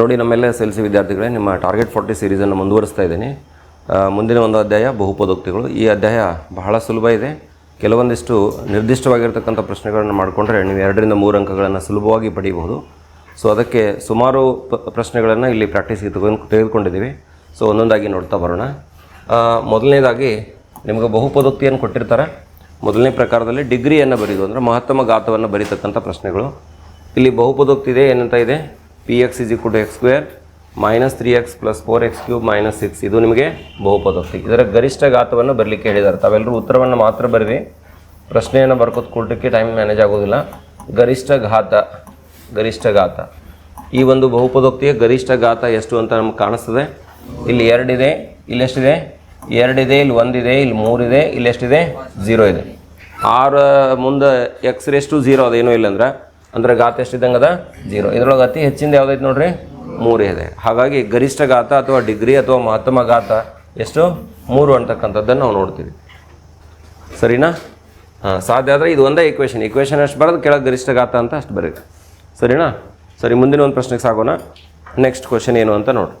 ನೋಡಿ ನಮ್ಮೆಲ್ಲ S L C ವಿದ್ಯಾರ್ಥಿಗಳೇ, ನಿಮ್ಮ ಟಾರ್ಗೆಟ್ ಫಾರ್ಟಿ ಸೀರೀಸನ್ನು ಮುಂದುವರಿಸ್ತಾ ಇದ್ದೀನಿ. ಮುಂದಿನ ಒಂದು ಅಧ್ಯಾಯ, ಬಹುಪದೋಕ್ತಿಗಳು. ಈ ಅಧ್ಯಾಯ ಬಹಳ ಸುಲಭ ಇದೆ. ಕೆಲವೊಂದಿಷ್ಟು ನಿರ್ದಿಷ್ಟವಾಗಿರ್ತಕ್ಕಂಥ ಪ್ರಶ್ನೆಗಳನ್ನು ಮಾಡಿಕೊಂಡ್ರೆ ನೀವು ಎರಡರಿಂದ ಮೂರು ಅಂಕಗಳನ್ನು ಸುಲಭವಾಗಿ ಪಡೆಯಬಹುದು. ಸೊ ಅದಕ್ಕೆ ಸುಮಾರು ಪ್ರಶ್ನೆಗಳನ್ನು ಇಲ್ಲಿ ಪ್ರಾಕ್ಟೀಸ್ಗೆ ತಗೊಂಡು ತೆಗೆದುಕೊಂಡಿದ್ದೀವಿ. ಸೊ ಒಂದೊಂದಾಗಿ ನೋಡ್ತಾ ಬರೋಣ. ಮೊದಲನೇದಾಗಿ ನಿಮಗೆ ಬಹುಪದೋಕ್ತಿಯನ್ನು ಕೊಟ್ಟಿರ್ತಾರೆ. ಮೊದಲನೇ ಪ್ರಕಾರದಲ್ಲಿ ಡಿಗ್ರಿಯನ್ನು ಬರೆಯೋದು ಅಂದರೆ ಮಹತ್ತಮ ಘಾತವನ್ನು ಬರೀತಕ್ಕಂಥ ಪ್ರಶ್ನೆಗಳು. ಇಲ್ಲಿ ಬಹುಪದೋಕ್ತಿ ಇದೆ, ಏನಂತ ಇದೆ? P X is to two X square minus three X plus four X ಇದು ನಿಮಗೆ ಬಹುಪದೋಕ್ತಿ. ಇದರ ಗರಿಷ್ಠ ಘಾತವನ್ನು ಬರಲಿಕ್ಕೆ ಹೇಳಿದ್ದಾರೆ. ತಾವೆಲ್ಲರೂ ಉತ್ತರವನ್ನು ಮಾತ್ರ ಬರೀರಿ ಪ್ರಶ್ನೆಯನ್ನು ಬರ್ಕೋತ ಕೊಡಲಿಕ್ಕೆ ಟೈಮ್ ಮ್ಯಾನೇಜ್ ಆಗೋದಿಲ್ಲ ಗರಿಷ್ಠ ಘಾತ ಗರಿಷ್ಠ ಘಾತ. ಈ ಒಂದು ಬಹುಪದೋಕ್ತಿಯ ಗರಿಷ್ಠ ಘಾತ ಎಷ್ಟು ಅಂತ ನಮ್ಗೆ ಕಾಣಿಸ್ತದೆ. ಇಲ್ಲಿ ಎರಡಿದೆ, ಇಲ್ಲಿ ಎಷ್ಟಿದೆ? ಎರಡಿದೆ, ಇಲ್ಲಿ ಒಂದಿದೆ, ಇಲ್ಲಿ ಮೂರಿದೆ, ಇಲ್ಲಿ ಎಷ್ಟಿದೆ? ಝೀರೋ ಇದೆ. ಆರು ಮುಂದೆ ಎಕ್ಸ್ ರೆಸ್ಟು ಝೀರೋ ಅದೇನೂ ಇಲ್ಲ ಅಂದ್ರೆ ಗಾತ ಎಷ್ಟಿದ್ದಂಗೆ ಅದ ಜೀರೋ ಇದ್ರೊಳಗೆ ಅತಿ ಹೆಚ್ಚಿಂದ ಯಾವುದೈತೆ ನೋಡ್ರಿ? ಮೂರೇ ಇದೆ. ಹಾಗಾಗಿ ಗರಿಷ್ಠ ಗಾತ ಅಥವಾ ಡಿಗ್ರಿ ಅಥವಾ ಮಹತ್ತಮ ಗಾತ ಎಷ್ಟು? ಮೂರು ಅಂತಕ್ಕಂಥದ್ದನ್ನು ನಾವು ನೋಡ್ತೀವಿ. ಸರಿನಾ? ಹಾಂ, ಸಾಧ್ಯ ಆದರೆ ಇದು ಒಂದೇ ಇಕ್ವೇಷನ್ ಇಕ್ವೇಷನ್ ಅಷ್ಟು ಬರೋದು ಕೆಳಗೆ ಗರಿಷ್ಠ ಗಾತ ಅಂತ ಅಷ್ಟು ಬರೀ ಸರಿನಾ? ಸರಿ, ಮುಂದಿನ ಒಂದು ಪ್ರಶ್ನೆಗೆ ಸಾಗೋಣ. ನೆಕ್ಸ್ಟ್ ಕ್ವಶನ್ ಏನು ಅಂತ ನೋಡಿ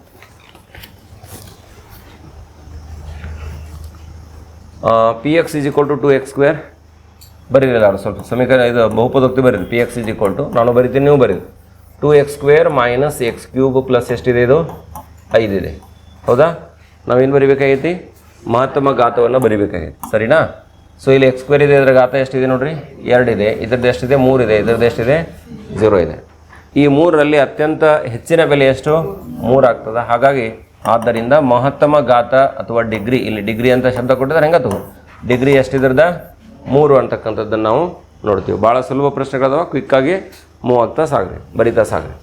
P X is equal to two X square ಬರೀರಲ್ಲ ಅವ್ರು ಸ್ವಲ್ಪ ಸಮೀಕರಣ ಇದು ಬಹುಪದೋಕ್ತಿ ಬರೀರಿ. P X is equal to ನಾನು ಬರಿತೀನಿ, ನೀವು ಬರೀರಿ. Two X square minus X cube plus ಎಷ್ಟಿದೆ ಇದು ಐದಿದೆ ಹೌದಾ? ನಾವೇನು ಬರಿಬೇಕಾಗೈತಿ? ಮಹತ್ತಮ ಘಾತವನ್ನು ಬರಿಬೇಕಾಗೈತಿ. ಸರಿನಾ? ಸೊ ಇಲ್ಲಿ ಎಕ್ಸ್ ಸ್ಕ್ವೇರ್ ಇದೆ ಇದರ ಘಾತ ಎಷ್ಟಿದೆ ನೋಡಿರಿ? ಎರಡಿದೆ ಇದ್ರದ್ದು ಎಷ್ಟಿದೆ? ಮೂರಿದೆ ಇದ್ರದ್ದು ಎಷ್ಟಿದೆ? ಝೀರೋ ಇದೆ. ಈ ಮೂರರಲ್ಲಿ ಅತ್ಯಂತ ಹೆಚ್ಚಿನ ಬೆಲೆ ಎಷ್ಟು? ಮೂರು ಆಗ್ತದೆ. ಹಾಗಾಗಿ, ಆದ್ದರಿಂದ ಮಹತ್ತಮ ಘಾತ ಅಥವಾ ಡಿಗ್ರಿ ಇಲ್ಲಿ ಡಿಗ್ರಿ ಅಂತ ಶಬ್ದ ಕೊಟ್ಟಿದ್ದಾರೆ ಹೆಂಗತ್ತು ಡಿಗ್ರಿ ಎಷ್ಟಿದ್ರದ ಮೂರು ಅಂತಕ್ಕಂಥದ್ದನ್ನು ನಾವು ನೋಡ್ತೀವಿ. ಭಾಳ ಸುಲಭ ಪ್ರಶ್ನೆಗಳದಾವ. ಕ್ವಿಕ್ಕಾಗಿ ಮೂವ್ ಆಗ್ತಾ ಸಾಗ್ರಿ, ಬರಿತಾ ಸಾಗ್ರಿ.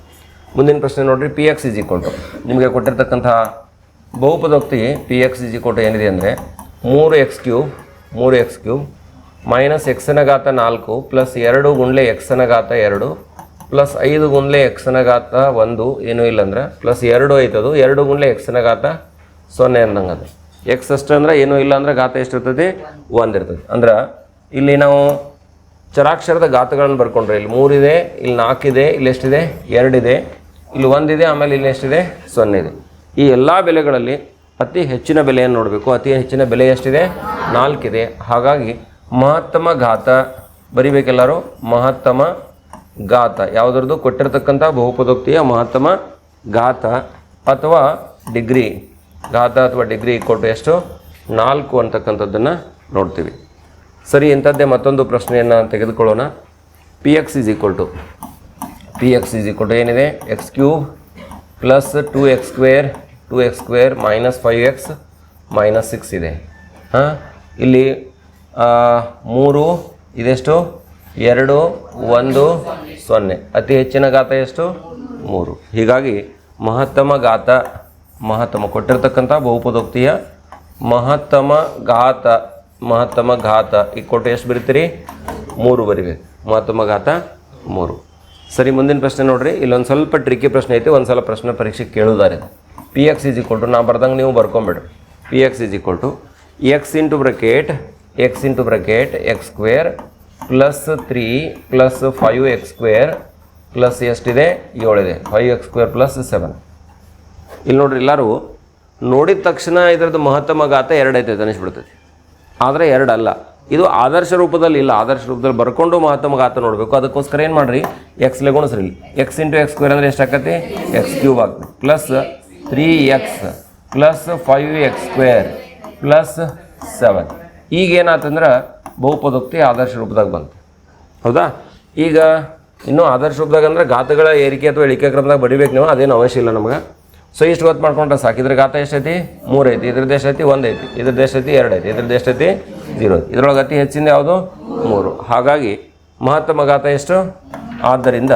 ಮುಂದಿನ ಪ್ರಶ್ನೆ ನೋಡಿರಿ ಪಿ ಎಕ್ಸ್ ಇಜಿ ಕೊಟ್ಟು ನಿಮಗೆ ಕೊಟ್ಟಿರ್ತಕ್ಕಂಥ ಬಹುಪದೋಕ್ತಿ ಪಿ ಎಕ್ಸ್ ಇಜಿ ಕೊಟ್ಟು ಏನಿದೆ ಅಂದರೆ ಮೂರು ಎಕ್ಸ್ ಕ್ಯೂಬ್ ಮೂರು ಎಕ್ಸ್ ಕ್ಯೂಬ್ ಮೈನಸ್ ಎಕ್ಸನ ಘಾತ ನಾಲ್ಕು ಪ್ಲಸ್ ಎರಡು ಗುಂಡ್ಲೆ ಎಕ್ಸನ ಘಾತ ಎರಡು ಪ್ಲಸ್ ಐದು ಗುಂಡ್ಲೆ ಎಕ್ಸನ ಘಾತ ಒಂದು, ಏನೂ ಇಲ್ಲ ಅಂದ್ರೆ ಪ್ಲಸ್ ಎರಡು ಐತದು, ಎರಡು ಗುಂಡ್ಲೆ ಎಕ್ಸನ ಘಾತ ಸೊನ್ನೆ ಅಂದಂಗೆ ಅದು ಎಕ್ಸ್ ಅಷ್ಟು ಅಂದ್ರೆ ಏನೂ ಇಲ್ಲ ಅಂದ್ರೆ ಘಾತ ಎಷ್ಟಿರ್ತದೆ? ಒಂದು ಇರ್ತದೆ ಅಂದ್ರೆ ಇಲ್ಲಿ ನಾವು ಚರಾಕ್ಷರದ ಘಾತಗಳನ್ನು ಬರ್ಕೊಂಡ್ರೆ, ಇಲ್ಲಿ ಮೂರಿದೆ, ಇಲ್ಲಿ ನಾಲ್ಕಿದೆ, ಇಲ್ಲಿ ಎಷ್ಟಿದೆ? ಎರಡಿದೆ. ಇಲ್ಲಿ ಒಂದಿದೆ, ಆಮೇಲೆ ಇಲ್ಲಿ ಎಷ್ಟಿದೆ? ಸೊನ್ನೆ ಇದೆ ಈ ಎಲ್ಲ ಬೆಲೆಗಳಲ್ಲಿ ಅತಿ ಹೆಚ್ಚಿನ ಬೆಲೆಯನ್ನು ನೋಡಬೇಕು. ಅತಿ ಹೆಚ್ಚಿನ ಬೆಲೆ ಎಷ್ಟಿದೆ? ನಾಲ್ಕಿದೆ. ಹಾಗಾಗಿ ಮಹತ್ತಮ ಘಾತ ಬರಿಬೇಕೆಲ್ಲರೂ ಮಹತ್ತಮ ಘಾತ. ಯಾವುದ್ರದ್ದು? ಕೊಟ್ಟಿರ್ತಕ್ಕಂಥ ಬಹುಪದೋಕ್ತಿಯ ಮಹತ್ತಮ ಘಾತ ಅಥವಾ ಡಿಗ್ರಿ. ಘಾತ ಅಥವಾ ಡಿಗ್ರಿ ಕೊಟ್ಟು ಎಷ್ಟು? ನಾಲ್ಕು ಅಂತಕ್ಕಂಥದ್ದನ್ನು ನೋಡ್ತೀವಿ. ಸರಿ, ಇಂಥದ್ದೇ ಮತ್ತೊಂದು ಪ್ರಶ್ನೆಯನ್ನು ತೆಗೆದುಕೊಳ್ಳೋಣ. P X is equal to P X is equal to ಏನಿದೆ? X cube plus two X square two X square minus five X minus six ಇದೆ. ಹಾಂ? ಇಲ್ಲಿ ಮೂರು ಇದೆಷ್ಟು? ಎರಡು, ಒಂದು, ಸೊನ್ನೆ. ಅತಿ ಹೆಚ್ಚಿನ ಘಾತ ಎಷ್ಟು? ಮೂರು. ಹೀಗಾಗಿ ಮಹತ್ತಮ ಘಾತ, ಮಹತ್ತಮ ಕೊಟ್ಟಿರ್ತಕ್ಕಂಥ ಬಹುಪದೋಕ್ತಿಯ ಮಹತ್ತಮ ಘಾತ ಮಹತ್ತಮ ಘಾತ. ಈ ಕೊಟ್ಟು ಎಷ್ಟು ಬರಿತೀರಿ? ಮೂರು ಬರಿಬೇಕು ಮಹತ್ತಮ ಘಾತ ಮೂರು. ಸರಿ, ಮುಂದಿನ ಪ್ರಶ್ನೆ ನೋಡ್ರಿ. ಇಲ್ಲೊಂದು ಸ್ವಲ್ಪ ಟ್ರಿಕ್ಕಿ ಪ್ರಶ್ನೆ ಐತಿ, ಒಂದು ಸಲ ಪ್ರಶ್ನೆ ಪರೀಕ್ಷೆ ಕೇಳೋದಾರೆ. P X is equal to ನಾ ಬರ್ದಂಗೆ ನೀವು ಬರ್ಕೊಂಬಿಡ್ರಿ. P X is equal to X into bracket X into bracket X square plus three plus five X square plus ಎಷ್ಟಿದೆ? ಏಳಿದೆ. Five X square plus seven ಇಲ್ಲಿ ನೋಡ್ರಿ, ಎಲ್ಲರೂ ನೋಡಿದ ತಕ್ಷಣ ಇದರದ್ದು ಮಹತ್ತಮ ಘಾತ ಎರಡೈತೆ ಅನಿಸ್ಬಿಡ್ತೈತಿ ಆದರೆ ಎರಡಲ್ಲ. ಇದು ಆದರ್ಶ ರೂಪದಲ್ಲಿ ಇಲ್ಲ. ಆದರ್ಶ ರೂಪದಲ್ಲಿ ಬರ್ಕೊಂಡು ಮಹತ್ತಮ ಗಾತ ನೋಡಬೇಕು. ಅದಕ್ಕೋಸ್ಕರ ಏನು ಮಾಡಿರಿ? ಎಕ್ಸ್ ಗುಣಿಸ್ರಿ ಎಕ್ಸ್ ಇಂಟು ಎಕ್ಸ್ ಸ್ಕ್ವೇರ್ ಅಂದರೆ ಎಷ್ಟಾಗತ್ತೆ ಎಕ್ಸ್ ಕ್ಯೂಬ್ ಆಗ್ತದೆ. Plus three X plus five X square plus seven ಈಗ ಏನಾತಂದ್ರೆ ಬಹುಪದೋಕ್ತಿ ಆದರ್ಶ ರೂಪದಾಗ ಬಂತು. ಹೌದಾ? ಈಗ ಇನ್ನೂ ಆದರ್ಶ ರೂಪದಾಗ ಅಂದ್ರೆ ಘಾತಗಳ ಏರಿಕೆ ಅಥವಾ ಇಳಿಕೆ ಕ್ರಮದಾಗ ಬಡಿಬೇಕು ನೀವು. ಅದೇನು ಅವಶ್ಯ ಇಲ್ಲ ನಮ್ಗೆ. ಸೊ ಇಷ್ಟು ಗೊತ್ತು ಮಾಡ್ಕೊಂಡ್ರೆ ಸಾಕು. ಇದ್ರ ಘಾತ ಎಷ್ಟೈತಿ? ಮೂರು ಐತಿ. ಇದ್ರದ್ದು ಎಷ್ಟೈತಿ ಒಂದು ಐತಿ. ಇದ್ರದ್ದು ಎಷ್ಟೈತಿ ಎರಡು ಐತಿ. ಇದ್ರದ್ದು ಎಷ್ಟೈತಿ ಜೀರೋ ಇದ್ರೊಳಗೆ ಅತಿ ಹೆಚ್ಚಿಂದ ಯಾವುದು? ಮೂರು. ಹಾಗಾಗಿ ಮಹತ್ತಮ ಗಾತ ಎಷ್ಟು? ಆದ್ದರಿಂದ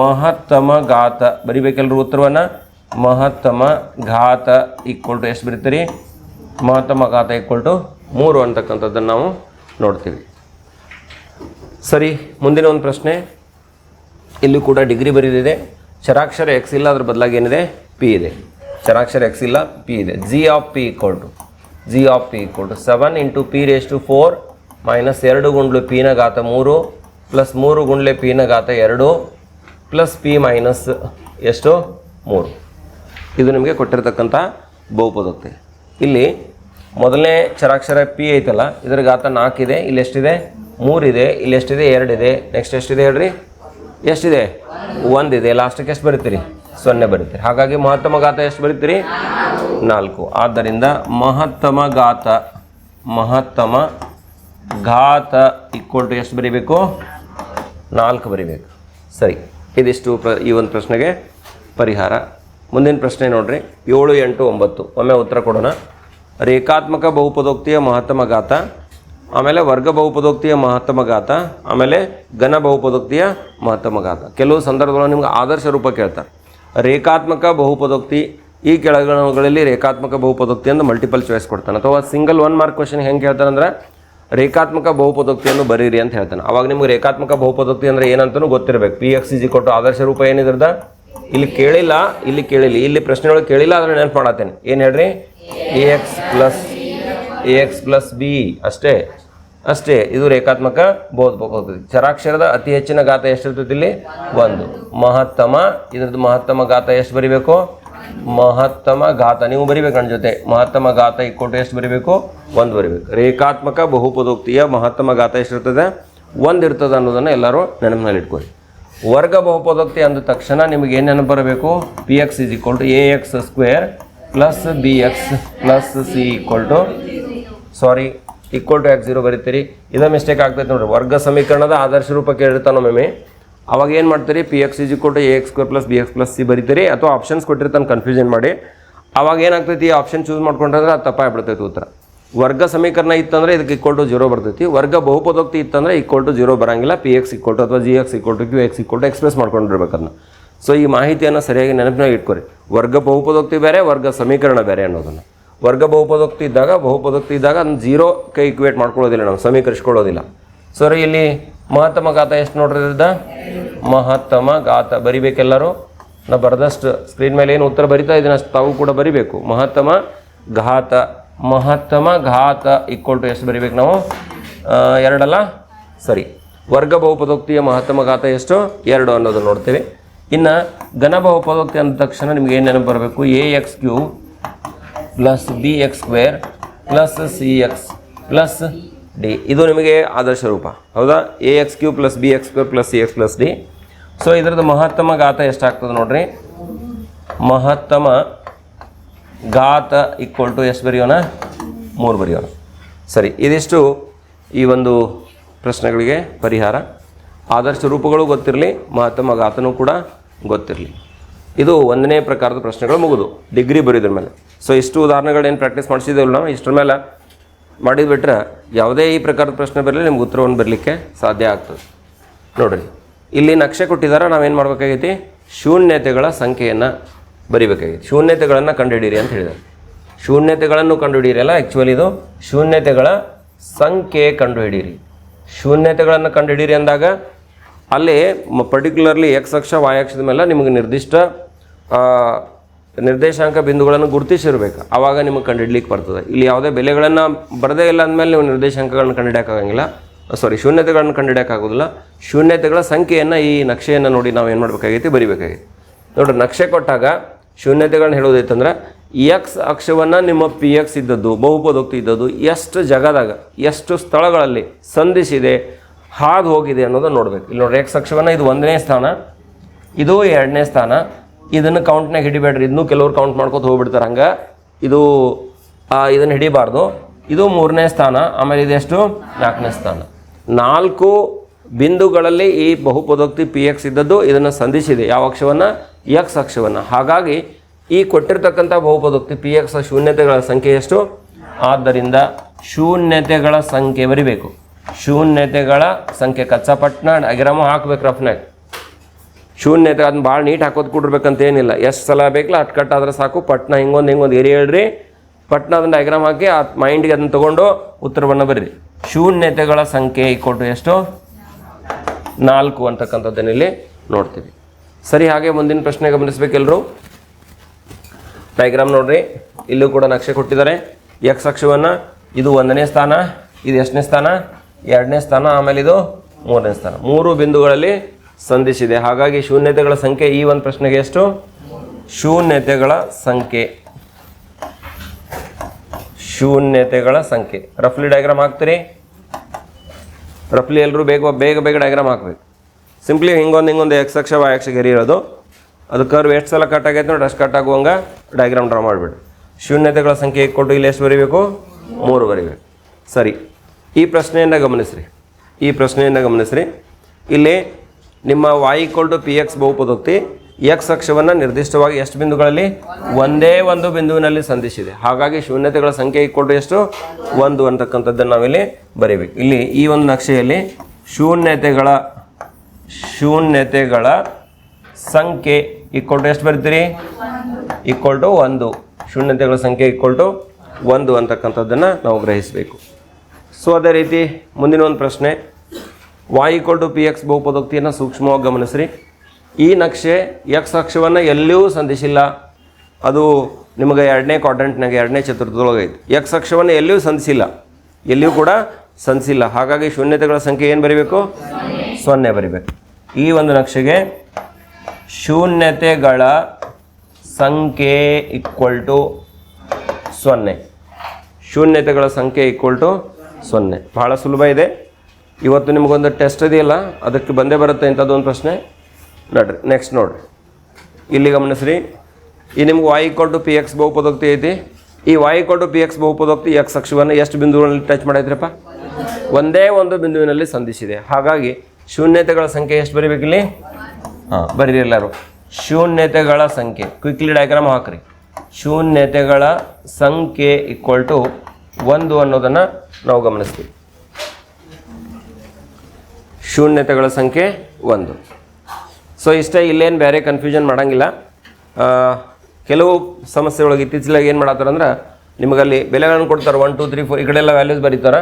ಮಹತ್ತಮ ಘಾತ. ಬರಿಬೇಕೆಲ್ಲರೂ ಉತ್ತರವನ್ನು? ಮಹತ್ತಮ ಘಾತ ಈಕ್ವಲ್ ಟು ಎಷ್ಟು ಬರೀತೀರಿ? ಮಹತ್ತಮ ಘಾತ ಈಕ್ವಲ್ ಟು ಮೂರು ಅಂತಕ್ಕಂಥದ್ದನ್ನು ನಾವು ನೋಡ್ತೀವಿ. ಸರಿ, ಮುಂದಿನ ಒಂದು ಪ್ರಶ್ನೆ. ಇಲ್ಲೂ ಕೂಡ ಡಿಗ್ರಿ ಬರೆದಿದೆ. ಚರಾಕ್ಷರ ಎಕ್ಸ್ ಇಲ್ಲ ಅದ್ರ ಬದಲಾಗಿ ಏನಿದೆ? ಪಿ ಇದೆ. ಚರಾಕ್ಷರ ಎಕ್ಸ್ ಇಲ್ಲ ಪಿ ಇದೆ. G of P equal to G of P equal to seven into P raise to four minus ಎರಡು ಗುಂಡ್ಲು ಪಿನ ಘಾತ ಮೂರು ಪ್ಲಸ್ ಮೂರು ಗುಂಡ್ಲೆ ಪಿನ ಘಾತ ಎರಡು ಪ್ಲಸ್ ಪಿ ಮೈನಸ್ ಎಷ್ಟು? ಮೂರು. ಇದು ನಿಮಗೆ ಕೊಟ್ಟಿರ್ತಕ್ಕಂಥ ಬಹುಪದೋಕ್ತಿ. ಇಲ್ಲಿ ಮೊದಲನೇ ಚರಾಕ್ಷರ ಪಿ ಐತಲ್ಲ, ಇದರ ಗಾತ ನಾಲ್ಕಿದೆ ಇಲ್ಲಿ ಎಷ್ಟಿದೆ? ಮೂರಿದೆ ಇಲ್ಲಿ ಎಷ್ಟಿದೆ? ಎರಡಿದೆ ನೆಕ್ಸ್ಟ್ ಎಷ್ಟಿದೆ ಹೇಳ್ರಿ? ಎಷ್ಟಿದೆ? ಒಂದಿದೆ. ಲಾಸ್ಟಿಗೆ ಎಷ್ಟು ಬರೀತೀರಿ? ಸೊನ್ನೆ ಬರುತ್ತೆ. ಹಾಗಾಗಿ ಮಹತ್ತಮ ಗಾತ ಎಷ್ಟು ಬರೀತೀರಿ? ನಾಲ್ಕು. ಆದ್ದರಿಂದ ಮಹತ್ತಮ ಗಾತ ಮಹತ್ತಮ ಘಾತ ಇಕ್ವಲ್ ಟು ಎಷ್ಟು ಬರೀಬೇಕು? ನಾಲ್ಕು ಬರೀಬೇಕು. ಸರಿ. ಇದಿಷ್ಟು ಪ್ರ, ಈ ಒಂದು ಪ್ರಶ್ನೆಗೆ ಪರಿಹಾರ. ಮುಂದಿನ ಪ್ರಶ್ನೆ ನೋಡ್ರಿ. ಏಳು, ಎಂಟು, ಒಂಬತ್ತು. ಒಮ್ಮೆ ಉತ್ತರ ಕೊಡೋಣ. ರೇಖಾತ್ಮಕ ಬಹುಪದೋಕ್ತಿಯ ಮಹತ್ತಮ ಗಾತ ಆಮೇಲೆ ವರ್ಗ ಬಹುಪದೋಕ್ತಿಯ ಮಹತ್ತಮ ಘಾತ, ಆಮೇಲೆ ಘನ ಬಹುಪದೋಕ್ತಿಯ ಮಹತ್ತಮ ಗಾತ ಕೆಲವು ಸಂದರ್ಭಗಳಲ್ಲಿ ನಿಮ್ಗೆ ಆದರ್ಶ ರೂಪ ಕೇಳ್ತಾರೆ. ರೇಖಾತ್ಮಕ ಬಹುಪದೋಕ್ತಿ, ಈ ಕೆಳಗಣಗಳಲ್ಲಿ ರೇಖಾತ್ಮಕ ಬಹುಪದೋಕ್ತಿ ಮಲ್ಟಿಪಲ್ ಚಾಯ್ಸ್ ಕೊಡ್ತಾನೆ. ಅಥವಾ ಸಿಂಗಲ್ ಒನ್ ಮಾರ್ಕ್ ಕ್ವಶನ್ ಹೆಂಗೆ ಹೇಳ್ತಾನೆ ಅಂದ್ರೆ, ರೇಖಾತ್ಮಕ ಬಹುಪದೋಕ್ತಿಯನ್ನು ಬರೀರಿ ಅಂತ ಹೇಳ್ತಾನೆ. ಅವಾಗ ನಿಮ್ಗೆ ರೇಖಾತ್ಮಕ ಬಹುಪದೋಕ್ತಿ ಅಂದ್ರೆ ಏನಂತನೂ ಗೊತ್ತಿರಬೇಕು. ಪಿ ಎಕ್ಸ್ ಇಜಿ ಕೊಟ್ಟು ಆದರ್ಶ ರೂಪ ಏನಿದ್ರದ ಇಲ್ಲಿ ಕೇಳಿಲ್ಲ ಇಲ್ಲಿ ಕೇಳಿಲ್ಲ ಇಲ್ಲಿ ಪ್ರಶ್ನೆಯೊಳಗೆ ಕೇಳಿಲ್ಲ ಆದರೆ ನೆನಪು ಮಾಡತ್ತೇನೆ. ಏನು ಹೇಳ್ರಿ? A X plus A X plus B ಅಷ್ಟೇ. ಅಷ್ಟೇ, ಇದು ರೇಖಾತ್ಮಕ ಬಹುಪದೋಕ್ತಿ ಚರಾಕ್ಷರದ ಅತಿ ಹೆಚ್ಚಿನ ಗಾತ ಎಷ್ಟಿರ್ತದೆ ಇಲ್ಲಿ? ಒಂದು. ಮಹತ್ತಮ, ಇದ್ರದ್ದು ಮಹತ್ತಮ ಗಾತ ಎಷ್ಟು ಬರಿಬೇಕು? ಮಹತ್ತಮ ಘಾತ. ನೀವು ಬರಿಬೇಕು ನನ್ನ ಜೊತೆ. ಮಹತ್ತಮ ಗಾತ ಇಕ್ಕೊಟ್ಟು ಎಷ್ಟು ಬರಿಬೇಕು? ಒಂದು ಬರಿಬೇಕು. ರೇಖಾತ್ಮಕ ಬಹುಪದೋಕ್ತಿಯ ಮಹತ್ತಮ ಘಾತ ಎಷ್ಟಿರ್ತದೆ? ಒಂದು ಇರ್ತದೆ ಅನ್ನೋದನ್ನು ಎಲ್ಲರೂ ನೆನಪಿನಲ್ಲಿ ಇಟ್ಕೊಳ್ಳಿ ವರ್ಗ ಬಹುಪದೋಕ್ತಿ ಅಂದ ತಕ್ಷಣ ನಿಮಗೆ ಏನು ನೆನಪು ಬರಬೇಕು? P X is equal to A X square plus B X plus C equal to sorry equal to X zero ಬರೀತೀರಿ. ಇದ ಮಿಸ್ಟೇಕ್ ಆಗ್ತೈತೆ ನೋಡಿರಿ. ವರ್ಗ ಸಮೀಕರಣದ ಆದರ್ಶ ರೂಪ ಕೇಳಿರ್ತಾನೆ ಒಮ್ಮೆ ಅವಾಗ ಏನು ಮಾಡ್ತೀರಿ? P X is equal to A X square plus B X plus C ಬರೀತೀರಿ. ಅಥವಾ ಆಪ್ಷನ್ಸ್ ಕೊಟ್ಟಿರ್ತಾನೆ ಕನ್ಫ್ಯೂಷನ್ ಮಾಡಿ. ಅವಾಗ ಏನಾಗ್ತೈತಿ? ಆಪ್ಷನ್ ಚೂಸ್ ಮಾಡ್ಕೊಂಡ್ರೆ ಅದು ತಪ್ಪಾಗ್ಬಿಡ್ತೈತಿ ಉತ್ತರ. ವರ್ಗ ಸಮೀಕರಣ ಇತ್ತಂದ್ರೆ ಇದಕ್ಕೆ ಈಕ್ವಲ್ ಟು ಜೀರೋ ಬರ್ತೈತಿ. ವರ್ಗ ಬಹುಪದೋಕ್ತಿ ಇತ್ತಂದ್ರೆ ಈಕ್ವಲ್ ಟು ಜೀರೋ ಬರಂಗಿಲ್ಲ. ಪಿ ಎಕ್ಸ್ ಈಕ್ವಲ್ ಟು ಅಥವಾ G X equal to Q X equal to express ಮಾಡ್ಕೊಂಡಿರ್ಬೇಕು ಅದನ್ನ. ಸೊ ಈ ಮಾಹಿತಿಯನ್ನು ಸರಿಯಾಗಿ ನೆನಪಿನಾಗ ಇಟ್ಕೊರಿ. ವರ್ಗ ಬಹುಪದೋಕ್ತಿ ಬೇರೆ, ವರ್ಗ ಸಮೀಕರಣ ಬೇರೆ ಅನ್ನೋದನ್ನು. ವರ್ಗ ಬಹುಪದೋಕ್ತಿ ಇದ್ದಾಗ ಬಹುಪದೋಕ್ತಿ ಇದ್ದಾಗ ಅದನ್ನು ಜೀರೋ ಕೈ ಇಕ್ವೇಟ್ ಮಾಡ್ಕೊಳ್ಳೋದಿಲ್ಲ ನಾವು, ಸಮೀಕರಿಸ್ಕೊಳ್ಳೋದಿಲ್ಲ. ಸರಿ, ಇಲ್ಲಿ ಮಹತ್ತಮ ಗಾತ ಎಷ್ಟು ನೋಡಿರಿದ್ದ ಮಹತ್ತಮ ಗಾತ ಬರಿಬೇಕೆಲ್ಲರೂ? ನಾ ಬರೆದಷ್ಟು ಸ್ಕ್ರೀನ್ ಮೇಲೆ ಏನು ಉತ್ತರ ಬರಿತಾ ಇದ್ದೀನಿ, ಅಷ್ಟು ತಾವು ಕೂಡ ಬರಿಬೇಕು. ಮಹತ್ತಮ ಘಾತ. ಮಹತ್ತಮ ಘಾತ ಈಕ್ವಲ್ ಟು ಎಷ್ಟು ಬರಿಬೇಕು ನಾವು? ಎರಡಲ್ಲ? ಸರಿ. ವರ್ಗ ಬಹುಪದೋಕ್ತಿಯ ಮಹತ್ತಮ ಘಾತ ಎಷ್ಟು? ಎರಡು ಅನ್ನೋದು ನೋಡ್ತೀವಿ. ಇನ್ನು ಘನ ಬಹುಪದೋಕ್ತಿ ಅಂದ ತಕ್ಷಣ ನಿಮ್ಗೆ ಏನು ನೆನಪು ಬರಬೇಕು? A X cube plus B X square plus C X plus D ಇದು ನಿಮಗೆ ಆದರ್ಶ ರೂಪ. ಹೌದಾ? A X cube plus B X square plus C X plus D so ಇದರದ್ದು ಮಹತ್ತಮ ಘಾತ ಎಷ್ಟಾಗ್ತದೆ ನೋಡ್ರಿ? ಮಹತ್ತಮ ಘಾತ ಈಕ್ವಲ್ ಟು ಎಷ್ಟು ಬರೆಯೋಣ? ಮೂರು ಬರೆಯೋಣ. ಸರಿ, ಇದಿಷ್ಟು ಈ ಒಂದು ಪ್ರಶ್ನೆಗಳಿಗೆ ಪರಿಹಾರ. ಆದರ್ಶ ರೂಪಗಳು ಗೊತ್ತಿರಲಿ, ಮಹತ್ತಮ ಘಾತನೂ ಕೂಡ ಗೊತ್ತಿರಲಿ. ಇದು ಒಂದನೇ ಪ್ರಕಾರದ ಪ್ರಶ್ನೆಗಳು ಮುಗಿದು ಡಿಗ್ರಿ ಬರೀದ್ರ ಮೇಲೆ. ಸೊ ಇಷ್ಟು ಉದಾಹರಣೆಗಳೇನು ಪ್ರಾಕ್ಟೀಸ್ ಮಾಡಿಸಿದ್ದೇವಲ್ಲ ನಾವು? ಇಷ್ಟರ ಮೇಲೆ ಮಾಡಿದ ಬಿಟ್ರೆ ಯಾವುದೇ ಈ ಪ್ರಕಾರದ ಪ್ರಶ್ನೆ ಬರಲಿ ನಿಮ್ಗೆ ಉತ್ತರವನ್ನು ಬರಲಿಕ್ಕೆ ಸಾಧ್ಯ ಆಗ್ತದೆ. ನೋಡಿರಿ, ಇಲ್ಲಿ ನಕ್ಷೆ ಕೊಟ್ಟಿದ್ದಾರೆ ನಾವೇನು ಮಾಡಬೇಕಾಗೈತಿ? ಶೂನ್ಯತೆಗಳ ಸಂಖ್ಯೆಯನ್ನು ಬರಿಬೇಕಾಗೈತಿ. ಶೂನ್ಯತೆಗಳನ್ನು ಕಂಡುಹಿಡೀರಿ ಅಂತ ಹೇಳಿದ್ದಾರೆ ಶೂನ್ಯತೆಗಳನ್ನು ಕಂಡುಹಿಡೀರಿ ಅಲ್ಲ ಆ್ಯಕ್ಚುಲಿ ಇದು ಶೂನ್ಯತೆಗಳ ಸಂಖ್ಯೆ ಕಂಡುಹಿಡೀರಿ ಶೂನ್ಯತೆಗಳನ್ನು ಕಂಡುಹಿಡೀರಿ ಅಂದಾಗ ಅಲ್ಲಿ ಪರ್ಟಿಕ್ಯುಲರ್ಲಿ ಎಕ್ಸ್ ಅಕ್ಷ ವಾಯ್ ಅಕ್ಷದ ಮೇಲೆ ನಿಮಗೆ ನಿರ್ದಿಷ್ಟ ನಿರ್ದೇಶಾಂಕ ಬಿಂದುಗಳನ್ನು ಗುರುತಿಸಿರ್ಬೇಕು. ಆವಾಗ ನಿಮಗೆ ಕಂಡುಹಿಡ್ಲಿಕ್ಕೆ ಬರ್ತದೆ. ಇಲ್ಲಿ ಯಾವುದೇ ಬೆಲೆಗಳನ್ನು ಬರದೇ ಇಲ್ಲ ಅಂದಮೇಲೆ ನೀವು ನಿರ್ದೇಶಾಂಕಗಳನ್ನು ಕಂಡುಹಿಡಿಯೋಕ್ಕಾಗಂಗಿಲ್ಲ ಸಾರಿ ಶೂನ್ಯತೆಗಳನ್ನು ಕಂಡುಹಿಡಿಯೋಕ್ಕಾಗೋದಿಲ್ಲ ಶೂನ್ಯತೆಗಳ ಸಂಖ್ಯೆಯನ್ನು ಈ ನಕ್ಷೆಯನ್ನು ನೋಡಿ ನಾವು ಏನು ಮಾಡಬೇಕಾಗೈತಿ? ಬರಿಬೇಕಾಗೈತಿ. ನೋಡ್ರಿ, ನಕ್ಷೆ ಕೊಟ್ಟಾಗ ಶೂನ್ಯತೆಗಳನ್ನ ಹೇಳೋದೈತಂದ್ರೆ ಎಕ್ಸ್ ಅಕ್ಷವನ್ನು ನಿಮ್ಮ ಪಿ ಎಕ್ಸ್ ಇದ್ದದ್ದು, ಬಹುಪದೋಕ್ತಿ ಇದ್ದದ್ದು, ಎಷ್ಟು ಜಗದಾಗ, ಎಷ್ಟು ಸ್ಥಳಗಳಲ್ಲಿ ಸಂಧಿಸಿದೆ, ಹಾದು ಹೋಗಿದೆ ಅನ್ನೋದನ್ನು ನೋಡ್ಬೇಕು. ಇಲ್ಲಿ ನೋಡ್ರಿ ಎಕ್ಸ್ ಅಕ್ಷವನ್ನು ಇದು ಒಂದನೇ ಸ್ಥಾನ, ಇದು ಎರಡನೇ ಸ್ಥಾನ ಇದನ್ನು ಕೌಂಟ್ನಾಗ ಹಿಡಿಬೇಡ್ರಿ. ಇದನ್ನು ಕೆಲವ್ರು ಕೌಂಟ್ ಮಾಡ್ಕೊತ ಹೋಗ್ಬಿಡ್ತಾರೆ ಹಂಗೆ. ಇದು ಇದನ್ನು ಹಿಡಿಬಾರ್ದು. ಇದು ಮೂರನೇ ಸ್ಥಾನ, ಆಮೇಲೆ ಇದೆಷ್ಟು ನಾಲ್ಕನೇ ಸ್ಥಾನ. ನಾಲ್ಕು ಬಿಂದುಗಳಲ್ಲಿ ಈ ಬಹುಪದೋಕ್ತಿ ಪಿ ಎಕ್ಸ್ ಇದ್ದದ್ದು ಇದನ್ನು ಸಂಧಿಸಿದೆ. ಯಾವ ಅಕ್ಷವನ್ನು? ಎಕ್ಸ್ ಅಕ್ಷವನ್ನು. ಹಾಗಾಗಿ ಈ ಕೊಟ್ಟಿರ್ತಕ್ಕಂಥ ಬಹುಪದೋಕ್ತಿ ಪಿ ಎಕ್ಸ್ ಶೂನ್ಯತೆಗಳ ಸಂಖ್ಯೆ ಎಷ್ಟು? ಆದ್ದರಿಂದ ಶೂನ್ಯತೆಗಳ ಸಂಖ್ಯೆ ಬರಿಬೇಕು. ಶೂನ್ಯತೆಗಳ ಸಂಖ್ಯೆ ಕಚ್ಚಪಟ್ಟಣ ಅಗಿರಮ ಹಾಕ್ಬೇಕು ರಫ್ನಾಗ ಶೂನ್ಯತೆ ಅದನ್ನ ಭಾಳ ನೀಟ್ ಹಾಕೋದು ಕೊಡಿರ್ಬೇಕಂತ ಏನಿಲ್ಲ. ಎಷ್ಟು ಸಲ ಬೇಕಲ್ಲ ಅಟ್ ಕಟ್ ಆದ್ರೆ ಸಾಕು. ಪಟ್ನ ಹಿಂಗೊಂದು ಹಿಂಗೊಂದು ಏರಿ ಹೇಳ್ರಿ. ಪಟ್ನ ಅದನ್ನು ಡಯಾಗ್ರಾಮ್ ಹಾಕಿ ಆ ಮೈಂಡ್ಗೆ ಅದನ್ನು ತೊಗೊಂಡು ಉತ್ತರವನ್ನು ಬರ್ರಿ. ಶೂನ್ಯತೆಗಳ ಸಂಖ್ಯೆ ಕೊಟ್ಟು ಎಷ್ಟು? ನಾಲ್ಕು ಅಂತಕ್ಕಂಥದ್ದನ್ನು ಇಲ್ಲಿ ನೋಡ್ತೀವಿ. ಸರಿ, ಹಾಗೆ ಮುಂದಿನ ಪ್ರಶ್ನೆ ಗಮನಿಸಬೇಕೆಲ್ಲರೂ ಡೈಗ್ರಾಮ್ ನೋಡ್ರಿ. ಇಲ್ಲೂ ಕೂಡ ನಕ್ಷೆ ಕೊಟ್ಟಿದ್ದಾರೆ. ಎಕ್ಸ್ ಅಕ್ಷವನ್ನು ಇದು ಒಂದನೇ ಸ್ಥಾನ, ಇದು ಎಷ್ಟನೇ ಸ್ಥಾನ? ಎರಡನೇ ಸ್ಥಾನ ಆಮೇಲೆ ಇದು ಮೂರನೇ ಸ್ಥಾನ. ಮೂರು ಬಿಂದುಗಳಲ್ಲಿ ಸಂಧಿಸಿದೆ. ಹಾಗಾಗಿ ಶೂನ್ಯತೆಗಳ ಸಂಖ್ಯೆ ಈ ಒಂದು ಪ್ರಶ್ನೆಗೆ ಎಷ್ಟು? ಶೂನ್ಯತೆಗಳ ಸಂಖ್ಯೆ. ಶೂನ್ಯತೆಗಳ ಸಂಖ್ಯೆ. ರಫ್ಲಿ ಡಯಾಗ್ರಾಮ್ ಹಾಕ್ತೀರಿ? ರಫ್ಲಿ ಎಲ್ಲರೂ ಬೇಗ ಬೇಗ ಬೇಗ ಡಯಾಗ್ರಾಮ್ ಹಾಕ್ಬೇಕು. ಸಿಂಪ್ಲಿ ಹಿಂಗೊಂದು ಹಿಂಗೊಂದು ಎಕ್ಸ್ ಅಕ್ಷ ವೈ ಅಕ್ಷ ಗೆರಿರೋದು ಇರೋದು ಅದು ಕರ್ವ್ ಎಷ್ಟು ಸಲ ಕಟ್ ಆಗೈತೆ ನೋಡಿ, ಅಷ್ಟು ಕಟ್ ಆಗುವಂಗೆ ಡಯಾಗ್ರಾಮ್ ಡ್ರಾ ಮಾಡಿಬಿಡಿ. ಶೂನ್ಯತೆಗಳ ಸಂಖ್ಯೆ ಕೊಟ್ಟು ಇಲ್ಲಿ ಎಷ್ಟು ಬರೀಬೇಕು? ಮೂರು ಬರೀಬೇಕು. ಸರಿ. ಈ ಪ್ರಶ್ನೆಯನ್ನು ಗಮನಿಸ್ರಿ. ಈ ಪ್ರಶ್ನೆಯನ್ನು ಗಮನಿಸ್ರಿ. ಇಲ್ಲಿ ನಿಮ್ಮ Y equal to P X ಬಹುಪದೋಕ್ತಿ X ಅಕ್ಷವನ್ನು ನಿರ್ದಿಷ್ಟವಾಗಿ ಎಷ್ಟು ಬಿಂದುಗಳಲ್ಲಿ? ಒಂದೇ ಒಂದು ಬಿಂದುವಿನಲ್ಲಿ ಸಂಧಿಸಿದೆ. ಹಾಗಾಗಿ ಶೂನ್ಯತೆಗಳ ಸಂಖ್ಯೆ ಈಕ್ವಲ್ ಟು ಎಷ್ಟು? ಒಂದು ಅಂತಕ್ಕಂಥದ್ದನ್ನು ನಾವಿಲ್ಲಿ ಬರೀಬೇಕು. ಇಲ್ಲಿ ಈ ಒಂದು ನಕ್ಷೆಯಲ್ಲಿ ಶೂನ್ಯತೆಗಳ ಶೂನ್ಯತೆಗಳ ಸಂಖ್ಯೆ ಈಕ್ವಲ್ ಎಷ್ಟು ಬರೀತೀರಿ? ಈಕ್ವಲ್ ಟು ಒಂದು. ಶೂನ್ಯತೆಗಳ ಸಂಖ್ಯೆ ಈಕ್ವಲ್ ಟು ಒಂದು ಅಂತಕ್ಕಂಥದ್ದನ್ನು ನಾವು ಗ್ರಹಿಸಬೇಕು. ಸೊ ಅದೇ ರೀತಿ ಮುಂದಿನ ಒಂದು ಪ್ರಶ್ನೆ. Y equal to P X ಬಹುಪದೋಕ್ತಿಯನ್ನು ಸೂಕ್ಷ್ಮವಾಗಿ ಗಮನಿಸ್ರಿ. ಈ ನಕ್ಷೆ ಎಕ್ಸ್ ಅಕ್ಷವನ್ನು ಎಲ್ಲಿಯೂ ಸಂಧಿಸಿಲ್ಲ. ಅದು ನಿಮಗೆ ಎರಡನೇ ಕ್ವಾಡ್ರೆಂಟ್ನಾಗ ಎರಡನೇ ಚತುರ್ಥದೊಳಗೆ ಐತಿ ಎಕ್ಸ್ ಅಕ್ಷವನ್ನು ಎಲ್ಲಿಯೂ ಸಂಧಿಸಿಲ್ಲ. ಎಲ್ಲಿಯೂ ಕೂಡ ಸಂಧಿಸಿಲ್ಲ. ಹಾಗಾಗಿ ಶೂನ್ಯತೆಗಳ ಸಂಖ್ಯೆ ಏನು ಬರೀಬೇಕು? ಸೊನ್ನೆ ಬರಿಬೇಕು. ಈ ಒಂದು ನಕ್ಷೆಗೆ ಶೂನ್ಯತೆಗಳ ಸಂಖ್ಯೆ ಈಕ್ವಲ್ ಟು ಸೊನ್ನೆ. ಶೂನ್ಯತೆಗಳ ಸಂಖ್ಯೆ ಈಕ್ವಲ್ ಟು ಸೊನ್ನೆ. ಭಾಳ ಸುಲಭ ಇದೆ. ಇವತ್ತು ನಿಮಗೊಂದು ಟೆಸ್ಟ್ ಇದೆಯಲ್ಲ? ಅದಕ್ಕೆ ಬಂದೇ ಬರುತ್ತೆ ಇಂಥದ್ದೊಂದು ಪ್ರಶ್ನೆ. ನೋಡ್ರಿ ನೆಕ್ಸ್ಟ್ ನೋಡ್ರಿ. ಇಲ್ಲಿ ಗಮನಿಸ್ರಿ. ಈ ನಿಮ್ಗೆ ವಾಯು ಕೊಟ್ಟು ಟು ಪಿ ಎಕ್ಸ್ ಬಹುಪದೋಕ್ತಿ ಐತಿ. ಈ ವಾಯು ಕೊಟ್ಟು ಟು ಪಿ ಎಕ್ಸ್ ಬಹುಪದೋಕ್ತಿ ಎಕ್ಸ್ ಅಕ್ಷವನ್ನು ಎಷ್ಟು ಬಿಂದುಗಳಲ್ಲಿ ಟಚ್ ಮಾಡೈತ್ರಪ್ಪ? ಒಂದೇ ಒಂದು ಬಿಂದುವಿನಲ್ಲಿ ಸಂಧಿಸಿದೆ. ಹಾಗಾಗಿ ಶೂನ್ಯತೆಗಳ ಸಂಖ್ಯೆ ಎಷ್ಟು ಬರೀಬೇಕಿಲ್ಲಿ? ಹಾಂ. ಬರೀರಿ ಎಲ್ಲರೂ. ಶೂನ್ಯತೆಗಳ ಸಂಖ್ಯೆ. ಕ್ವಿಕ್ಲಿ ಡಯಾಗ್ರಾಮ್ ಹಾಕ್ರಿ. ಶೂನ್ಯತೆಗಳ ಸಂಖ್ಯೆ ಈಕ್ವಲ್ ಟು ಒಂದು ಅನ್ನೋದನ್ನು ನಾವು ಗಮನಿಸ್ತೀವಿ. ಶೂನ್ಯತೆಗಳ ಸಂಖ್ಯೆ ಒಂದು. ಸೊ ಇಷ್ಟೇ ಇಲ್ಲೇನು ಬೇರೆ ಕನ್ಫ್ಯೂಷನ್ ಮಾಡೋಂಗಿಲ್ಲ. ಕೆಲವು ಸಮಸ್ಯೆಗಳಿಗೆ ಇತ್ತೀಚೆಗೆ ಏನು ಮಾಡತ್ತಾರಂದ್ರೆ ನಿಮಗಲ್ಲಿ ಬೆಲೆಗಳನ್ನು ಕೊಡ್ತಾರೆ ಒನ್ ಟು ತ್ರೀ ಫೋರ್ ಈ ಕಡೆ ಎಲ್ಲ ವ್ಯಾಲ್ಯೂಸ್ ಬರೀತಾರೆ.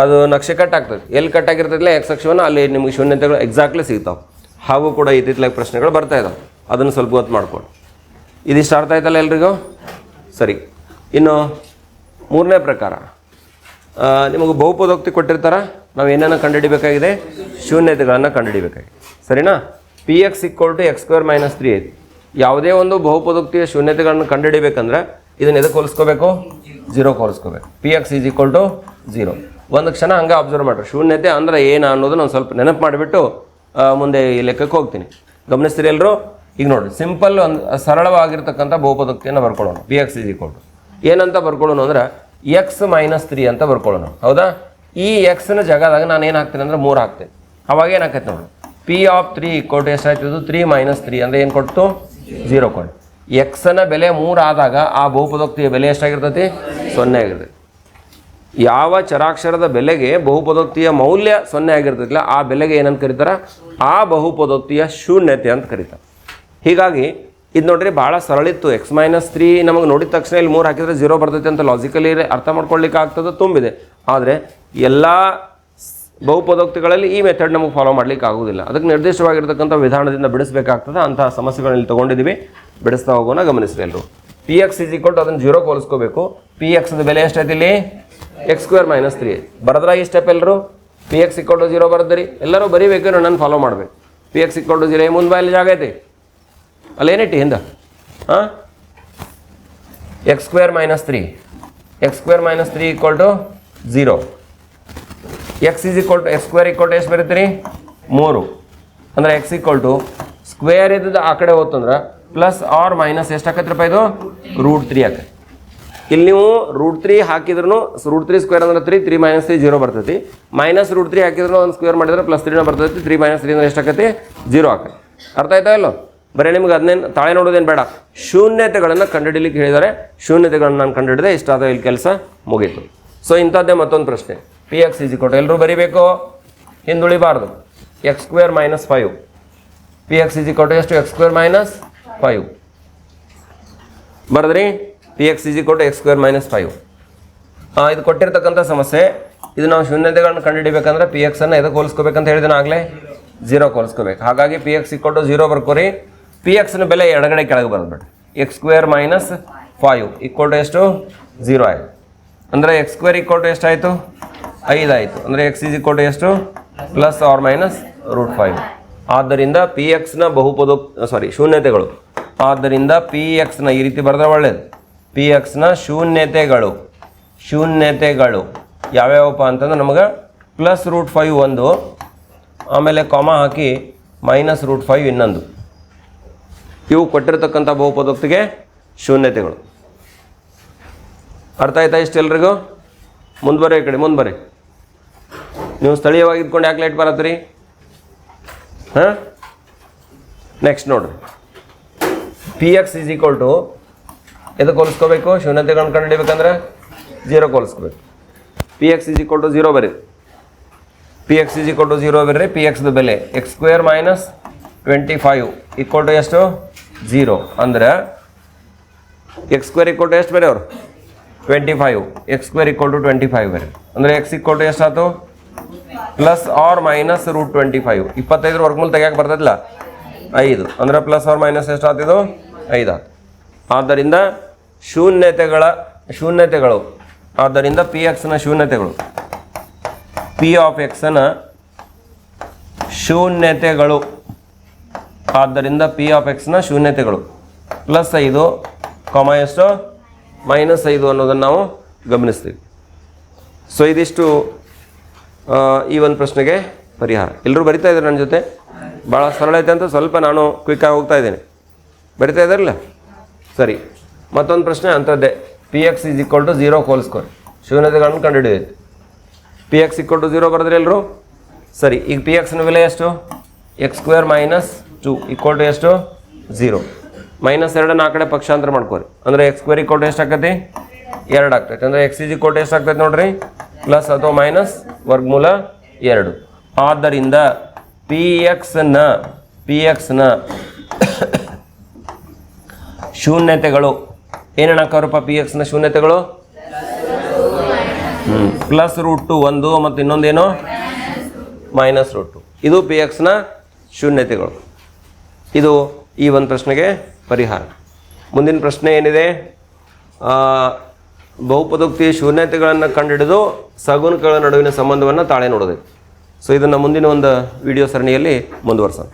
ಅದು ನಕ್ಷೆ ಕಟ್ ಆಗ್ತದೆ. ಎಲ್ಲಿ ಕಟ್ ಆಗಿರ್ತದೆ ಎಕ್ಸ್ ಅಕ್ಷವನ್ನು ಅಲ್ಲಿ ನಿಮಗೆ ಶೂನ್ಯತೆಗಳು ಎಕ್ಸಾಕ್ಟ್ಲಿ ಸಿಗ್ತಾವೆ. ಹಾಗೂ ಕೂಡ ಇತ್ತೀಚೆಗೆ ಪ್ರಶ್ನೆಗಳು ಬರ್ತಾ ಇದ್ದಾವೆ ಅದನ್ನು ಸ್ವಲ್ಪ ಗೊತ್ತು ಮಾಡ್ಕೊಳ್ಳಿ ಇದಿಷ್ಟು ಅರ್ಥ ಆಯ್ತಲ್ಲ ಎಲ್ರಿಗೂ? ಸರಿ. ಇನ್ನು ಮೂರನೇ ಪ್ರಕಾರ. ನಿಮಗೆ ಬಹುಪದೋಕ್ತಿ ಕೊಟ್ಟಿರ್ತಾರ? ನಾವು ಏನನ್ನು ಕಂಡುಹಿಡಿಬೇಕಾಗಿದೆ? ಶೂನ್ಯತೆಗಳನ್ನು ಕಂಡುಹಿಡಿಬೇಕಾಗಿದೆ. ಸರಿನಾ? P X equal to X square minus three ಐತಿ ಯಾವುದೇ ಒಂದು ಬಹುಪದೋಕ್ತಿಯ ಶೂನ್ಯತೆಗಳನ್ನು ಕಂಡುಹಿಡಿಬೇಕಂದ್ರೆ ಇದನ್ನು ಎದಕ್ಕೆ ಹೋಲಿಸ್ಕೋಬೇಕು? Zero ಹೋಲಿಸ್ಕೋಬೇಕು. P X is equal to zero ಒಂದು ಕ್ಷಣ ಹಂಗೆ ಅಬ್ಸರ್ವ್ ಮಾಡ್ರಿ. ಶೂನ್ಯತೆ ಅಂದ್ರೆ ಏನು ಅನ್ನೋದು ನಾನು ಸ್ವಲ್ಪ ನೆನಪು ಮಾಡಿಬಿಟ್ಟು ಮುಂದೆ ಈ ಲೆಕ್ಕಕ್ಕೆ ಹೋಗ್ತೀನಿ. ಗಮನಿಸ್ತೀರಿ ಎಲ್ಲರೂ ಈಗ ನೋಡಿ ಸಿಂಪಲ್ ಒಂದು, ಸರಳವಾಗಿರ್ತಕ್ಕಂಥ ಬಹುಪದೋಕ್ತಿಯನ್ನು ಬರ್ಕೊಳ್ಳೋಣ. P X is equal to ಏನಂತ ಬರ್ಕೊಳ್ಳೋಣ ಅಂದ್ರೆ ಎಕ್ಸ್ ಮೈನಸ್ ತ್ರೀ ಅಂತ ಬರ್ಕೊಳ್ಳೋಣ. ಹೌದಾ? ಈ ಎಕ್ಸ್ನ ಜಾಗದಾಗ ನಾನು ಏನು ಹಾಕ್ತೀನಿ ಅಂದ್ರೆ ಮೂರು ಹಾಕ್ತೇನೆ. ಅವಾಗ ಏನಾಕೈತೆ ನೋಡಿ. ಪಿ ಆಫ್ ತ್ರೀ ಕೊಟ್ಟು ಎಷ್ಟಾಯ್ತು ತ್ರೀ ಮೈನಸ್ ತ್ರೀ ಅಂದರೆ ಏನು ಕೊಟ್ಟು ಜೀರೋ ಕೊಟ್ಟು ಎಕ್ಸ್ನ ಬೆಲೆ ಮೂರು ಆದಾಗ ಆ ಬಹುಪದೋಕ್ತಿಯ ಬೆಲೆ ಎಷ್ಟಾಗಿರ್ತೈತಿ? ಸೊನ್ನೆ ಆಗಿರ್ತೈತಿ. ಯಾವ ಚರಾಕ್ಷರದ ಬೆಲೆಗೆ ಬಹುಪದೋಕ್ತಿಯ ಮೌಲ್ಯ ಸೊನ್ನೆ ಆಗಿರ್ತೈತಿಲ್ಲ, ಆ ಬೆಲೆಗೆ ಏನಂತ ಕರೀತಾರೆ? ಆ ಬಹುಪದೋಕ್ತಿಯ ಶೂನ್ಯತೆ ಅಂತ ಕರೀತಾರೆ. ಹೀಗಾಗಿ ಇದು ನೋಡ್ರಿ ಭಾಳ ಸರಳಿತ್ತು ಎಕ್ಸ್ ಮೈನಸ್ ತ್ರೀ ನಮಗೆ ನೋಡಿದ ತಕ್ಷಣ ಇಲ್ಲಿ ಮೂರು ಹಾಕಿದ್ರೆ ಜೀರೋ ಬರ್ತೈತೆ ಅಂತ ಲಾಜಿಕಲಿ ಅರ್ಥ ಮಾಡ್ಕೊಳ್ಳಿಕ್ಕೆ ಆಗ್ತದೆ, ತುಂಬಿದೆ. ಆದರೆ ಎಲ್ಲ ಬಹುಪದೋಕ್ತಿಗಳಲ್ಲಿ ಈ ಮೆಥಡ್ ನಮಗೆ ಫಾಲೋ ಮಾಡ್ಲಿಕ್ಕೆ ಆಗೋದಿಲ್ಲ. ಅದಕ್ಕೆ ನಿರ್ದಿಷ್ಟವಾಗಿರ್ತಕ್ಕಂಥ ವಿಧಾನದಿಂದ ಬಿಡಿಸಬೇಕಾಗ್ತದೆ, ಅಂತಹ ಸಮಸ್ಯೆಗಳಲ್ಲಿ ತೊಗೊಂಡಿದ್ದೀವಿ ಬಿಡಿಸ್ತಾ ಹೋಗೋಣ, ಗಮನಿಸ್ರಿ ಎಲ್ಲರೂ P X is equal to ಅದನ್ನು ಜೀರೋ ಹೋಲಿಸ್ಕೋಬೇಕು. ಪಿ ಎಕ್ಸ್ದ ಬೆಲೆ ಎಷ್ಟೈತಿ ಇಲ್ಲಿ? ಎಕ್ಸ್ ಸ್ಕ್ವೇರ್ ಮೈನಸ್ ತ್ರೀ ಬರದ್ರ ಈ ಸ್ಟೆಪ್ ಎಲ್ಲರೂ P X equal to zero ಬರದ್ರಿ. ಎಲ್ಲರೂ ಬರೀಬೇಕು ನಾನು ಫಾಲೋ ಮಾಡಬೇಕು. P X equal to zero ಮುಂದೆ ಬಾಯಲ್ಲಿ ಜಾಗ ಐತಿ. ಅಲ್ಲೇನಿಟ್ಟಿ ಹಿಂದೆ? ಹಾಂ? X square minus three X square minus three equal to zero X is equal to X square equal to ಎಷ್ಟು ಬರೀತೀರಿ ಮೂರು. ಅಂದರೆ ಎಕ್ಸ್ ಈಕ್ವಲ್ ಟು ಸ್ಕ್ವೇರ್ ಇದ್ದದ್ದು ಆ ಕಡೆ ಹೋತಂದ್ರೆ ಪ್ಲಸ್ ಆರ್ ಮೈನಸ್ ಎಷ್ಟು ಆಕೈತ್ರಪ್ಪ ಇದು? ರೂಟ್ ತ್ರೀ ಆಕೈತಿ. ಇಲ್ಲಿ ನೀವು ರೂಟ್ ತ್ರೀ ಹಾಕಿದ್ರು ರೂಟ್ ತ್ರೀ ಸ್ಕ್ವೇರ್ ಅಂದ್ರೆ three three minus three zero ಬರ್ತೈತಿ. ಮೈನಸ್ ರೂಟ್ ತ್ರೀ ಹಾಕಿದ್ರು ಒಂದು ಸ್ಕ್ವೇರ್ ಮಾಡಿದ್ರೆ ಪ್ಲಸ್ ತ್ರೀನ ಬರ್ತೈತಿ ತ್ರೀ ಮೈನಸ್ ತ್ರೀ ಅಂದ್ರೆ ಎಷ್ಟಾಕೈತಿ ಜೀರೋ ಆಕೈತಿ. ಅರ್ಥ ಆಯ್ತಾ ಇಲ್ಲೋ? ಬರೀ ನಿಮ್ಗೆ ಅದನ್ನೇನು ತಾಳೆ ನೋಡೋದೇನು ಬೇಡ. ಶೂನ್ಯತೆಗಳನ್ನು ಕಂಡುಹಿಡಿಲಿಕ್ಕೆ ಹೇಳಿದ್ದಾರೆ. ಶೂನ್ಯತೆಗಳನ್ನು ನಾನು ಕಂಡುಹಿಡಿದೆ ಇಷ್ಟಾದ ಇಲ್ಲಿ ಕೆಲಸ ಮುಗೀತು. ಸೊ ಇಂಥದ್ದೇ ಮತ್ತೊಂದು ಪ್ರಶ್ನೆ. ಪಿ ಎಕ್ಸ್ ಇಜಿ ಕೊಟ್ಟು ಎಲ್ಲರೂ ಬರೀಬೇಕು? ಹಿಂದುಳಿಬಾರ್ದು. X square minus five P X ಇಜಿ ಕೊಟ್ಟು ಎಷ್ಟು? ಎಕ್ಸ್ ಸ್ಕ್ವೇರ್ ಮೈನಸ್ ಫೈವ್ ಬರದ್ರಿ? ಪಿ ಎಕ್ಸ್ ಇಜಿ ಕೊಟ್ಟು ಎಕ್ಸ್ ಸ್ಕ್ವೇರ್ ಮೈನಸ್ ಫೈವ್ ಇದು ಕೊಟ್ಟಿರ್ತಕ್ಕಂಥ ಸಮಸ್ಯೆ. ಇದು ನಾವು ಶೂನ್ಯತೆಗಳನ್ನು ಕಂಡುಹಿಡಿಬೇಕಂದ್ರೆ ಪಿ ಎಕ್ಸನ್ನು ಎದಕ್ಕೆ ಹೋಲಿಸ್ಕೋಬೇಕಂತ ಹೇಳಿದೆ ಆಗಲೇ ಜೀರೋ ಹೋಲಿಸ್ಕೋಬೇಕು. ಹಾಗಾಗಿ ಪಿ ಎಕ್ಸ್ ಇಕ್ವಲ್ ಜೀರೋ ಬರ್ಕೋರಿ. ಪಿ ಎಕ್ಸ್ನ ಬೆಲೆ ಎಡಗಡೆ ಕೆಳಗೆ ಬಂದ್ಬಿಡ್ರಿ X square minus five equal to ಎಷ್ಟು? ಝೀರೋ ಆಯಿತು. ಅಂದರೆ ಎಕ್ಸ್ ಸ್ಕ್ವೇರ್ ಇಕ್ವಲ್ ಟು ಎಷ್ಟಾಯಿತು ಐದು ಆಯಿತು. ಅಂದರೆ ಎಕ್ಸ್ ಈಸ್ ಇಕ್ವಲ್ ಟು ಎಷ್ಟು? Plus or minus root five ಆದ್ದರಿಂದ ಪಿ ಎಕ್ಸ್ನ ಬಹುಪದ ಸಾರಿ ಶೂನ್ಯತೆಗಳು. ಆದ್ದರಿಂದ ಪಿ ಎಕ್ಸ್ನ ಈ ರೀತಿ ಬರೆದ್ರೆ ಒಳ್ಳೇದು. ಪಿ ಎಕ್ಸ್ನ ಶೂನ್ಯತೆಗಳು. ಶೂನ್ಯತೆಗಳು. ಯಾವ್ಯಾವಪ್ಪ ಅಂತಂದ್ರೆ ನಮಗೆ ಪ್ಲಸ್ ರೂಟ್ ಫೈವ್ ಒಂದು. ಆಮೇಲೆ ಕಾಮ ಹಾಕಿ ಮೈನಸ್ ರೂಟ್ ಫೈವ್ ಇನ್ನೊಂದು. ಇವು ಕೊಟ್ಟಿರತಕ್ಕಂಥ ಬಹುಪದೋಕ್ತಿಗೆ ಶೂನ್ಯತೆಗಳು. ಅರ್ಥ ಆಯ್ತಾ ಇಷ್ಟು ಎಲ್ರಿಗೂ ಮುಂದೆ ಬರ್ರಿ ಈ ಕಡೆ ಮುಂದೆ ಬರ್ರಿ ನೀವು ಸ್ಥಳೀಯವಾಗಿ ಇದ್ಕೊಂಡು ಯಾಕೆ ಲೇಟ್ ಬರತ್ತೀರಿ? ಹಾಂ? ನೆಕ್ಸ್ಟ್ ನೋಡ್ರಿ. P X is equal to ಎದಕ್ಕೆ ಹೋಲಿಸ್ಕೋಬೇಕು? ಶೂನ್ಯತೆಗಳನ್ನ ಕಂಡುಹಿಡಿಬೇಕಂದ್ರೆ zero ಹೋಲಿಸ್ಕೋಬೇಕು. P X is equal to zero ಬರೀ P X is equal to zero ಬರ್ರಿ. ಪಿ ಎಕ್ಸ್ದು ಬೆಲೆ X square minus twenty five equal to ಎಷ್ಟು? ಜೀರೋ ಅಂದ್ರೆ ಎಕ್ಸ್ ಸ್ಕ್ವೇರ್ ಈಕ್ವಲ್ ಟು ಎಷ್ಟು ಬೇರೆ ಅವರು twenty five X square equal to twenty five ಬೇರೆ. ಅಂದರೆ ಎಕ್ಸ್ ಈಕ್ವಲ್ ಟು ಎಷ್ಟಾಯ್ತು? Plus or minus root twenty five ಇಪ್ಪತ್ತೈದರ ವರ್ಗಮೂಲ ತೆಗಿಯಕ್ಕೆ ಬರ್ತದಿಲ್ಲ? ಐದು. ಅಂದರೆ ಪ್ಲಸ್ ಆರ್ ಮೈನಸ್ ಎಷ್ಟು ಆತಿದು ಐದು ಆದ್ದರಿಂದ ಶೂನ್ಯತೆಗಳ ಶೂನ್ಯತೆಗಳು. ಆದ್ದರಿಂದ ಪಿ ಎಕ್ಸ್ನ ಶೂನ್ಯತೆಗಳು. P of ಎಕ್ಸನ ಶೂನ್ಯತೆಗಳು. ಆದ್ದರಿಂದ ಪಿ ಆಫ್ ಎಕ್ಸ್ನ ಶೂನ್ಯತೆಗಳು. ಪ್ಲಸ್ ಐದು ಕಾಮ ಎಷ್ಟು? ಮೈನಸ್ ಐದು ಅನ್ನೋದನ್ನು ನಾವು ಗಮನಿಸ್ತೀವಿ. ಸೊ ಇದಿಷ್ಟು ಈ ಒಂದು ಪ್ರಶ್ನೆಗೆ ಪರಿಹಾರ. ಎಲ್ಲರೂ ಬರಿತಾ ಇದ್ದಾರೆ ನನ್ನ ಜೊತೆ? ಭಾಳ ಸರಳ ಐತೆ ಅಂತ ಸ್ವಲ್ಪ ನಾನು ಕ್ವಿಕ್ಕಾಗಿ ಹೋಗ್ತಾ ಇದ್ದೇನೆ. ಬರಿತಾ ಇದ್ದಾರಲ್ಲ? ಸರಿ. ಮತ್ತೊಂದು ಪ್ರಶ್ನೆ ಅಂಥದ್ದೇ. P X is equal to zero whole square ಶೂನ್ಯತೆಗಳನ್ನು ಕಂಡುಹಿಡಿದೈತೆ P X equal to zero ಬರೆದ್ರೆ ಎಲ್ಲರೂ ಸರಿ. ಈಗ ಪಿ ಎಕ್ಸ್ನ ಬೆಲೆ ಎಷ್ಟು? X square minus two equal to ಎಷ್ಟು? ಝೀರೋ ಮೈನಸ್ ಎರಡನ್ನ ಆ ಕಡೆ ಪಕ್ಷಾಂತರ ಮಾಡ್ಕೋರಿ. ಅಂದರೆ ಎಕ್ಸ್ ಸ್ಕ್ವೇರ್ ಈಕ್ವಲ್ ಟು ಎಷ್ಟು ಆಕತಿ? ಎರಡು ಆಗ್ತೈತೆ. ಅಂದರೆ ಎಕ್ಸ್ ಇಜ್ ಈಕ್ವಲ್ ಟು ಎಷ್ಟು ಆಗ್ತೈತೆ ನೋಡ್ರಿ? ಪ್ಲಸ್ ಅಥವಾ ಮೈನಸ್ ವರ್ಗಮೂಲ ಎರಡು. ಆದ್ದರಿಂದ ಪಿ ಎಕ್ಸ್ನ ಪಿ ಎಕ್ಸ್ನ ಶೂನ್ಯತೆಗಳು ಏನೇನು ಹಾಕವ್ರಪ್ಪ ಪಿ ಎಕ್ಸ್ನ ಶೂನ್ಯತೆಗಳು? ಪ್ಲಸ್ ರೂಟ್ ಟು ಒಂದು ಮತ್ತು ಇನ್ನೊಂದೇನು? ಮೈನಸ್ ರೂಟ್ ಟು ಇದು ಪಿ ಎಕ್ಸ್ನ ಶೂನ್ಯತೆಗಳು. ಇದು ಈ ಒಂದು ಪ್ರಶ್ನೆಗೆ ಪರಿಹಾರ. ಮುಂದಿನ ಪ್ರಶ್ನೆ ಏನಿದೆ? ಬಹುಪದೋಕ್ತಿ ಶೂನ್ಯತೆಗಳನ್ನು ಕಂಡುಹಿಡಿದು ಸಗುಣಗಳ ನಡುವಿನ ಸಂಬಂಧವನ್ನು ತಾಳೆ ನೋಡೋದು ಸೊ ಇದನ್ನು ಮುಂದಿನ ಒಂದು ವಿಡಿಯೋ ಸರಣಿಯಲ್ಲಿ ಮುಂದುವರ್ಸೋಣ.